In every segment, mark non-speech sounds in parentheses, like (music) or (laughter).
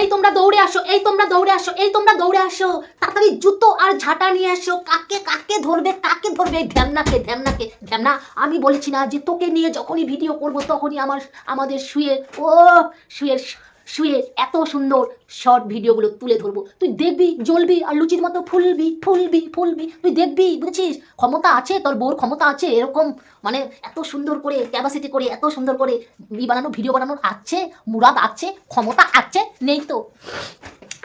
এই তোমরা দৌড়ে আসো, এই তোমরা দৌড়ে আসো, এই তোমরা দৌড়ে আসো। তাড়াতাড়ি জুতো আর ঝাঁটা নিয়ে আসো কাকে কাকে ধরবে কাকে ধরবে? এই ঢ্যামনাকে ঢ্যামনা আমি বলেছি না যে তোকে নিয়ে যখনই ভিডিও করব, তখনই আমার, আমাদের শুয়ে, ও শুয়ের শুয়ে এত সুন্দর শর্ট ভিডিওগুলো তুলে ধরবো। তুই দেখবি জ্বলবি আর লুচির মতো ফুলবি ফুলবি ফুলবি। তুই দেখবি বুঝেছিস? ক্ষমতা আছে তোর বউর ক্ষমতা আছে এরকম। মানে এত সুন্দর করে ক্যাপাসিটি করে এত সুন্দর করে ই বানানো ভিডিও বানানোর আছে মুরাদ আছে ক্ষমতা আছে নেই তো।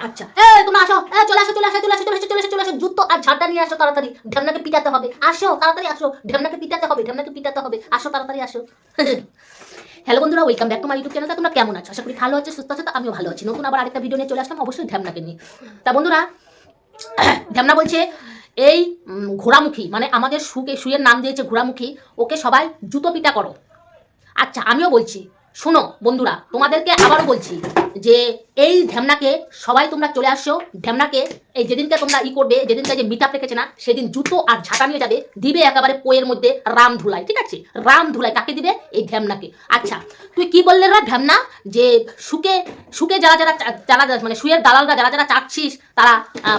আচ্ছা। এ তোমরা আসো। এ চলে আসো চলে আসো চলে আসো চলে আসো চলে আসো চলে আসো। জুতো আর ঝাঁটা নিয়ে আসো তাড়াতাড়ি। ঢেমনাকে পিটাতে হবে। আসো তাড়াতাড়ি আসো। ঢেমনাকে পিটাতে হবে ঢেমনাকে পিটাতে হবে। আসো তাড়াতাড়ি আসো। (laughs) হ্যালো বন্ধুরা welcome back to my YouTube channel তোমরা কেমন আছো? আশা করি ভালো আছে, সুস্থ আছো, তো আমিও ভালো আছি। নতুন আবার আরেকটা ভিডিও নিয়ে চলে আসলাম। অবশ্যই ধ্যামনাকে নিয়ে তা বন্ধুরা (clears throat) ধ্যামনা বলছে, এই ঘোড়ামুখী মানে আমাদের সুকে, সুয়ের নাম দিয়েছে ঘোড়ামুখী, ওকে সবাই জুতো পিটা করো। আচ্ছা আমিও বলছি শোনো বন্ধুরা, তোমাদেরকে আবারও বলছি যে এই ঢ্যামনাকে সবাই তোমরা চলে আসছো ঢ্যামনাকে এই যেদিনকে তোমরা ই করবে, যেদিনকে যে মিট আপ রেখেছে না, সেদিন জুতো আর ঝাঁটা নিয়ে যাবে, দিবে একেবারে পোয়ের মধ্যে রাম ধুলাই, ঠিক আছে? রাম ধুলাই, কাকে দিবে? এই ঢ্যামনাকে। আচ্ছা তুই কি বললে রা ঢ্যামনা? যে সুকে সুকে যারা যারা যারা মানে সুয়ের দালালরা যারা যারা চাচ্ছিস তারা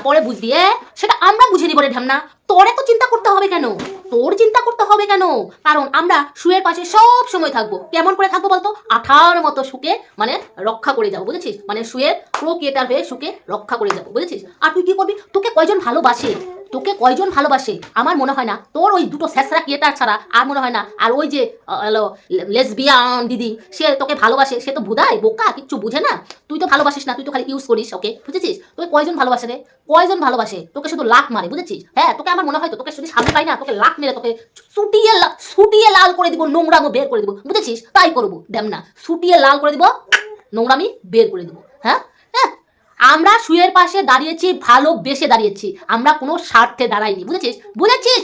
পরে বুঝবি সেটা আমরা বুঝে নিব রে ঢ্যামনা। তোরে এত চিন্তা করতে হবে কেন? তোর চিন্তা করতে হবে কেন? কারণ আমরা শুয়ের পাশে সব সময় থাকব। কেমন করে থাকব বলতো? আঠার মতো সুখে মানে রক্ষা করে যাব, বুঝেছিস? মানে শুয়ের প্রো ক্রিয়েটার হয়ে শুকে রক্ষা করে যাব, বুঝেছিস? আর তুই কি করবি? তোকে কয়জন ভালোবাসে? তোকে কয়জন ভালোবাসে? আমার মনে হয় না। তোর ওই দুটো স্যাসরা ক্রিয়েটার ছাড়া আর মনে হয় না। আর ওই যে লেসবিয়ান দিদি, সে তোকে ভালোবাসে? সে তো বুধায় বোকা, কিচ্ছু বুঝে না। তুই তো ভালোবাসিস না, তুই তো খালি ইউজ করিস ওকে বুঝেছিস? তোকে কয়জন ভালোবাসে রে? কয়জন ভালোবাসে? তোকে শুধু লাখ মারে, বুঝেছিস? হ্যাঁ তোকে আমার মনে হয় তো, তোকে শুধু সামনে পাই না, তোকে লাখ মেরে তোকে সুটিয়ে সুটিয়ে লাল করে দিব, নোংরামো বের করে দিব, বুঝেছিস? তাই করব দেম না। সুটিয়ে লাল করে দিব, নোংরামি বের করে দিব হ্যাঁ? আমরা শুয়ের পাশে দাঁড়িয়েছি ভালোবেসে দাঁড়িয়েছি। আমরা কোনো স্বার্থে দাঁড়াইনি বুঝেছিস? বুঝেছিস!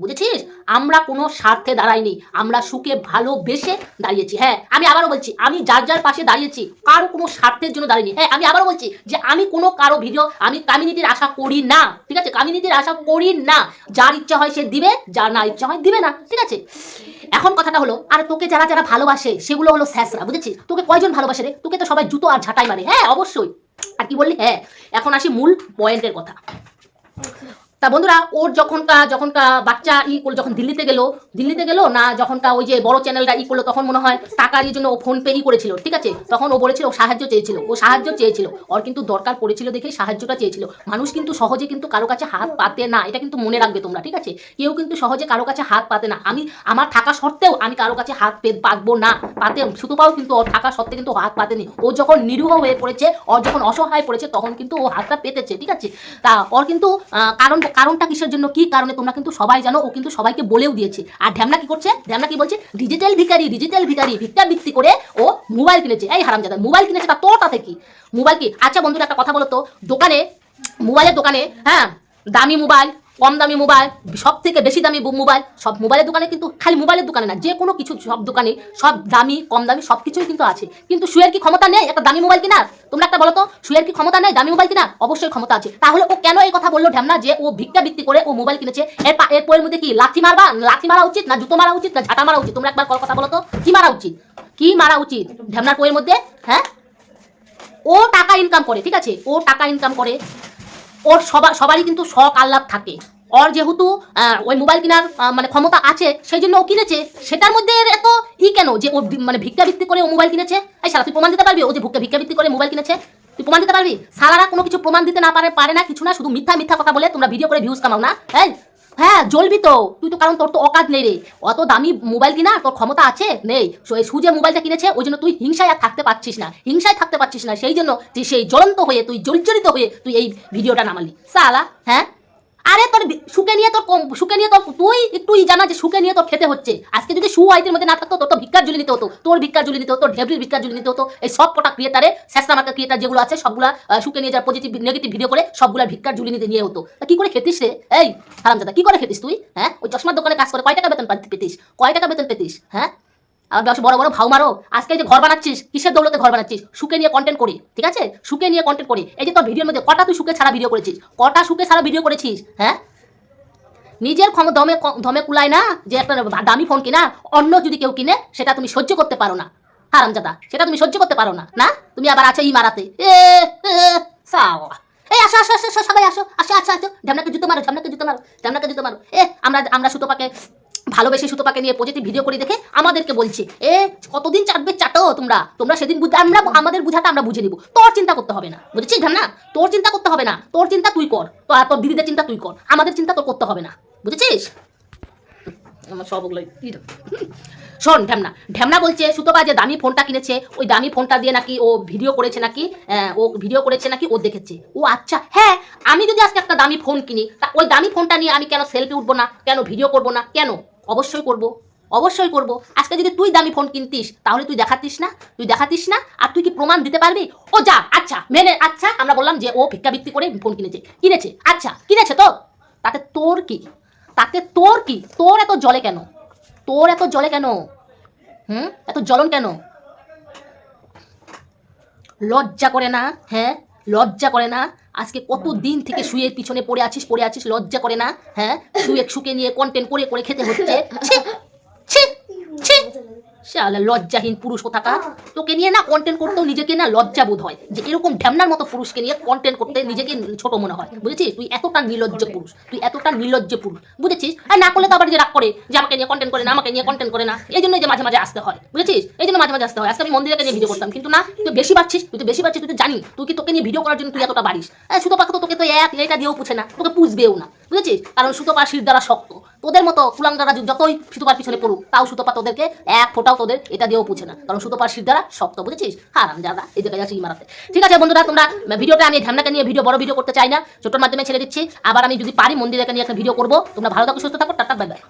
বুঝেছিস? আমরা কোনো স্বার্থে দাঁড়াইনি, আমরা সুখে ভালোবেসে দাঁড়িয়েছি হ্যাঁ। আমি আবারও বলছি, আমি যার যার পাশে দাঁড়িয়েছি, কারও কোনো স্বার্থের জন্য দাঁড়িয়েছি হ্যাঁ আমি আবারও বলছি যে আমি কোনো কারও ভিডিও, আমি কমিউনিটির আশা করি না, ঠিক আছে? কমিউনিটির আশা করি না। যার ইচ্ছা হয় সে দিবে, যার না ইচ্ছা হয় দিবে না, ঠিক আছে? এখন কথাটা হলো, আর তোকে যারা যারা ভালোবাসে, সেগুলো হলো স্যাসরা বুঝেছিস? তোকে কয়জন ভালোবাসে রে? তোকে তো সবাই জুতো আর ঝাঁটাই মারে হ্যাঁ অবশ্যই। আর কি বললি? হ্যাঁ এখন আসি মূল পয়েন্টের কথা। তা বন্ধুরা, ওর যখনকা যখনকা বাচ্চা ই করল, যখন দিল্লিতে গেল দিল্লিতে গেল না যখনকা ওই যে বড় চ্যানেলটা ই করল, তখন মনে হয় টাকার এই জন্য ও ফোন পে ই করেছিল, ঠিক আছে? তখন ও বলেছিল সাহায্য চেয়েছিল, ও সাহায্য চেয়েছিল। ওর কিন্তু দরকার পড়েছিল দেখে সাহায্যটা চেয়েছিল। মানুষ কিন্তু সহজে কিন্তু কারও কাছে হাত পাতে না, এটা কিন্তু মনে রাখবে তোমরা, ঠিক আছে? কেউ কিন্তু সহজে কারও কাছে হাত পাতে না। আমি, আমার থাকা সত্ত্বেও আমি কারও কাছে হাত পাতবো না, পাতে শুধু পাও কিন্তু ওর থাকা সত্ত্বে কিন্তু হাত পাতেনি। ও যখন নিরীহ হয়ে পড়েছে ওর যখন অসহায় পড়েছে, তখন কিন্তু ও হাতটা পেতেছে, ঠিক আছে? তা ওর কিন্তু কারণ কারণটা কিসের জন্য? কি কারণে? তোমরা কিন্তু সবাই জানো, ও কিন্তু সবাইকে বলেও দিয়েছে। আর ঢ্যামনা কি করছে? ঢ্যামনা কি বলছে? ডিজিটাল ভিকারি ডিজিটাল ভিকারি ভিক্ষা বিক্রি করে ও মোবাইল কিনেছে। এই হারামজাদা মোবাইল কিনেছে তা তোর থেকে কি? মোবাইল কি? আচ্ছা বন্ধুরা, একটা কথা বলো তো। দোকানে মোবাইলের দোকানে হ্যাঁ দামি মোবাইল কম দামি মোবাইল সব থেকে বেশি দামি মোবাইল, সব মোবাইলের দোকানে কিন্তু খালি মোবাইলের দোকানে না, যে কোনো কিছু সব দোকানে, সব দামি কম দামি সব কিছুই কিন্তু আছে। কিন্তু শুয়ের কি ক্ষমতা নেই একটা দামি মোবাইল কিনার? তোমরা একটা বলো তো কি ক্ষমতা নেই দামি মোবাইল কিনার? অবশ্যই ক্ষমতা আছে। তাহলে ও কেন এই কথা বলল ঢ্যামনা, যে ও ভিক্ষা ভিত্তি করে ও মোবাইল কিনেছে? এর পা- এর পরের মধ্যে কি, লাথি মারবা? লাথি মারা উচিত না জুতো মারা উচিত না ঝাঁটা মারা উচিত? তোমরা একবার কথা বলো তো, কি মারা উচিত? কি মারা উচিত? ঢ্যামনার বইয়ের মধ্যে হ্যাঁ? ও টাকা ইনকাম করে, ঠিক আছে? ও টাকা ইনকাম করে। ওর সবার সবারই কিন্তু শখ, আহ্লাদ থাকে। ওর যেহেতু ওই মোবাইল কেনার মানে ক্ষমতা আছে, সেই জন্য ও কিনেছে। সেটার মধ্যে এত ই কেন যে ও মানে ভিক্ষা ভিত্তি করে ও মোবাইল কিনেছে? এই সারা তুই প্রমাণ দিতে পারবি ও যে ভিক্ষা ভিক্ষা ভিত্তি করে মোবাইল কিনেছে? তুই প্রমাণ দিতে পারবি? সারারা কোনো কিছু প্রমাণ দিতে না পারে পারে না, কিছু না, শুধু মিথ্যা মিথ্যা কথা বলে তোমরা ভিডিও করে ভিউজ কামাও না। এই হ্যাঁ জ্বলবি তো। তুই তো, কারণ তোর তো অকাজ নেই রে। অত দামি মোবাইল কিনা, তোর ক্ষমতা আছে? নেই। সুজে মোবাইলটা কিনেছে, ওই জন্য তুই হিংসায় আর থাকতে পারছিস না। হিংসায় থাকতে পারছিস না, সেই জন্য তুই সেই জ্বলন্ত হয়ে, তুই জর্জরিত হয়ে তুই এই ভিডিওটা নামালি। সালা হ্যাঁ? আরে তোর সুখে নিয়ে তোর কম সুখে নিয়ে তোর তুই একটু জানা যে সুখে নিয়ে তোর খেতে হচ্ছে। আজকে যদি সু আইতের মধ্যে না থাকতো, তোর তো ভিক্ষার জুলি নিতে হতো, তোর ভিক্ষার জুলি নিতে হতো ঢেবরির ভিক্ষার জুলি নিতে হতো। এই সব কটা ক্রিয়েটারে শেষরা মার্কা ক্রিয়েটার যেগুলো আছে, সবগুলা সুখে নিয়ে যার পজিটিভ নেগেটিভ ভিডিও করে সবগুলা ভিক্ষার জুলি নিতে নিয়ে হতো। তা কি করে খেতিস রে? এই, হারামজাদা, কি করে খেতিস তুই? হ্যাঁ ওই চশমার দোকানে কাজ করে কয় টাকা বেতন পেতিস? কয় টাকা বেতন পেতিস? হ্যাঁ? আর বেশ বড় বড় ভাও মারো। আজকে যে ঘর বানাচ্ছিস কিসের দৌলতে ঘর বানাচ্ছিস? সুখে নিয়ে কন্টেন্ট করি ঠিক আছে? সুখে নিয়ে কন্টেন্ট করি। এই যে তোর ভিডিওর মধ্যে কটা তুই সুখে ছাড়া ভিডিও করেছিস? কটা সুখে ছাড়া ভিডিও করেছিস? হ্যাঁ? নিজের ক্ষম দমে দমে কুলায় না যে একটা দামি ফোন কিনা অন্য যদি কেউ কিনে সেটা তুমি সহ্য করতে পারো না। হারামজাদা সেটা তুমি সহ্য করতে পারো না না? তুমি আবার আছো ই মারাতে। এ এই আসো আসো আসো আসো, সবাই আসো আসো আসো আসো। ঢামনাকে জুতো মারো ঢামনাকে জুতো মারো ঢামনাকে জুতো মারো। এ আমরা আমরা সুতোপাকে ভালোবেসে সুতোপাকে নিয়ে পজিটিভ ভিডিও করে দেখে আমাদেরকে বলছে, এ, কতদিন চাটবে চাটো তোমরা? তোমরা সেদিন বুঝ- আমরা আমাদের বুঝাটা আমরা বুঝে নিব। তোর চিন্তা করতে হবে না। বুঝেছিস ঢামনা তোর চিন্তা করতে হবে না। তোর চিন্তা তুই কর। তোর দিদিদের চিন্তা তুই কর। আমাদের চিন্তা তোর করতে হবে না। বুঝেছিস? আমার সব ওগুলোই শোন, ঢ্যামনা। ঢ্যামনা বলছে, সুতপা যে দামি ফোনটা কিনেছে, ওই দামি ফোনটা দিয়ে নাকি ও ভিডিও করেছে নাকি ও ভিডিও করেছে নাকি, ও দেখেছে। ও আচ্ছা হ্যাঁ আমি যদি আজকে একটা দামি ফোন কিনি, তা ওই দামি ফোনটা নিয়ে আমি কেন সেলফি উঠবো না? কেন ভিডিও করব না? কেন? অবশ্যই করব অবশ্যই করব। আজকে যদি তুই দামি ফোন কিনতিস, তাহলে তুই দেখাতিস না, তুই দেখাতিস না, আর তুই কি প্রমাণ দিতে পারবি? ও যা আচ্ছা মেনে আচ্ছা আমরা বললাম যে ও ভিক্ষাবৃত্তি করে ফোন কিনেছে কিনেছে আচ্ছা কিনেছে তো? তাতে তোর কি? তাতে তোর কি? তোর এত জলে কেন? তোর এত জলে কেন? হুম? এত জ্বলন কেন? লজ্জা করে না হ্যাঁ? লজ্জা করে না? আজকে কত দিন থেকে শুয়ে পিছনে পড়ে আছিস পড়ে আছিস? লজ্জা করে না? হ্যাঁ? শুয়ে শুকে নিয়ে কন্টেন্ট করে করে খেতে হচ্ছে? শালা লজ্জাহীন পুরুষ তোকে নিয়ে না কন্টেন্ট করতেও নিজেকে না লজ্জা বোধ হয়। যে এরকম ঢ্যামনার মতো পুরুষকে নিয়ে কন্টেন্ট করতে নিজেকে ছোট মনে হয়। বুঝেছিস? তুই এতটা পুরুষ। তুই এতটা পুরুষ। বুঝেছিস? আর না করলে তো আবার যে রাগ করে যে আমাকে নিয়ে কন্টেন্ট করে না আমাকে নিয়ে কন্টেন্ট করে না এই জন্যই যে মাঝে মাঝে আসতে হয়। বুঝেছিস? এই জন্য মাঝে মাঝে আসতে হয়। আজকে আমি মন্দিরকে নিয়ে ভিডিও করতাম। কিন্তু না তুই বেশি পাচ্ছিস তুই তো বেশি পাচ্ছিস তুই তো জানি তুই কি তোকে নিয়ে ভিডিও করার জন্য তুই এতটা বাড়িস? সুতো পাখা তো তোকে তো এক এটা দিয়েও পুছে না তোকে পুষবেও না। বুঝেছিস? কারণ সুতোপা শির দ্বারা শক্ত। তোদের মতো কুলাঙ্গারা যতই সুতোপার পিছনে পড়ুক, তাও সুতোপা তোদেরকে এক ফোটাও তোদের এটা দিয়েও পুছে না। কারণ সুতোপার শির দ্বারা শক্ত, বুঝেছিস? হারাম যারা এই জায়গায় যাচ্ছি ইমারাতে। ঠিক আছে বন্ধুরা, তোমরা ভিডিওটা আমি ধ্যানটাকে নিয়ে ভিডিও, বড় ভিডিও করতে চাই না ছোটোর মাধ্যমে ছেড়ে দিচ্ছি। আবার আমি যদি পারি, মন্দিরকে নিয়ে একটা ভিডিও করব। তোমরা ভালো থাকো, সুস্থ থাকো, টাটা বাই বাই